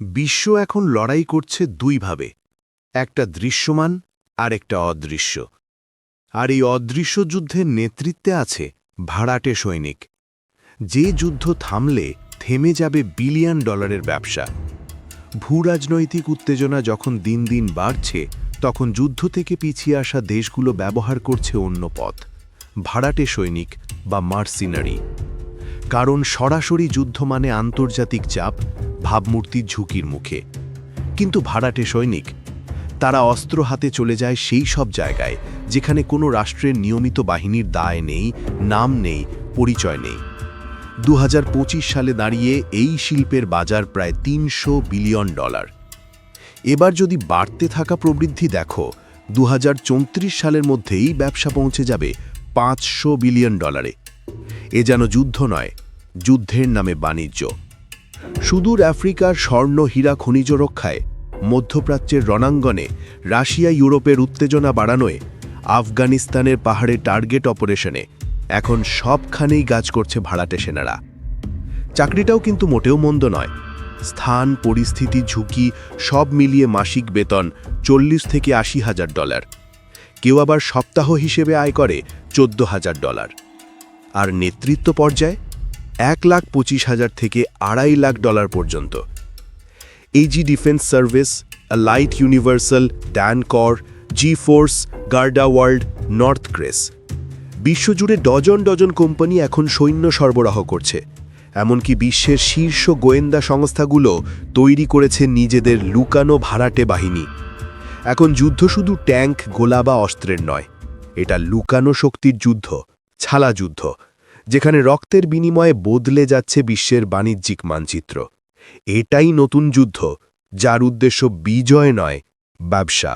বিশ্ব এখন লড়াই করছে দুইভাবে, একটা দৃশ্যমান আর একটা অদৃশ্য। আর এই অদৃশ্য যুদ্ধের নেতৃত্বে আছে ভাড়াটে সৈনিক। যে যুদ্ধ থামলে থেমে যাবে বিলিয়ন ডলারের ব্যবসা। ভূরাজনৈতিক উত্তেজনা যখন দিন দিন বাড়ছে, তখন যুদ্ধ থেকে পিছিয়ে আসা দেশগুলো ব্যবহার করছে অন্য পথ, ভাড়াটে সৈনিক বা মার্সিনারি। কারণ সরাসরি যুদ্ধ মানে আন্তর্জাতিক চাপ ভাবমূর্তির ঝুঁকির মুখে। কিন্তু ভাড়াটে সৈনিক, তারা অস্ত্র হাতে চলে যায় সেই সব জায়গায় যেখানে কোনো রাষ্ট্রের নিয়মিত বাহিনীর দায় নেই, নাম নেই, পরিচয় নেই। দু হাজার পঁচিশ সালে দাঁড়িয়ে এই শিল্পের বাজার প্রায় তিনশো বিলিয়ন ডলার। এবার যদি বাড়তে থাকা প্রবৃদ্ধি দেখো দু হাজার চৌত্রিশ সালের মধ্যেই ব্যবসা পৌঁছে যাবে পাঁচশো বিলিয়ন ডলারে। এ যেন যুদ্ধ নয়, যুদ্ধের নামে বাণিজ্য। সুদূর আফ্রিকার স্বর্ণ হীরা খনিজ রক্ষায় মধ্যপ্রাচ্যের রণাঙ্গনে রাশিয়া ইউরোপের উত্তেজনা বাড়ানোয় আফগানিস্তানের পাহাড়ে টার্গেট অপারেশনে এখন সবখানেই গাছ করছে ভাড়াটে সেনারা। চাকরিটাও কিন্তু মোটেও মন্দ নয়। স্থান, পরিস্থিতি, ঝুঁকি সব মিলিয়ে মাসিক বেতন চল্লিশ থেকে আশি হাজার ডলার। কেউ আবার সপ্তাহ হিসেবে আয় করে চোদ্দ হাজার ডলার। আর নেতৃত্ব পর্যায়ে এক লাখ পঁচিশ হাজার থেকে আড়াই লাখ ডলার পর্যন্ত। Aegis defence services light universal DynCorp G force Garda world north craze বিশ্বজুড়ে ডজন ডজন কোম্পানি এখন সৈন্য সরবরাহ করছে। এমনকি বিশ্বের শীর্ষ গোয়েন্দা সংস্থাগুলো তৈরি করেছে নিজেদের লুকানো ভাড়াটে বাহিনী। এখন যুদ্ধ শুধু ট্যাঙ্ক, গোলা বা অস্ত্রের নয়, এটা লুকানো শক্তির যুদ্ধ, ছালা যুদ্ধ। যেখানে রক্তের বিনিময়ে বদলে যাচ্ছে বিশ্বের বাণিজ্যিক মানচিত্র। এটাই নতুন যুদ্ধ, যার উদ্দেশ্য বিজয় নয়, ব্যবসা।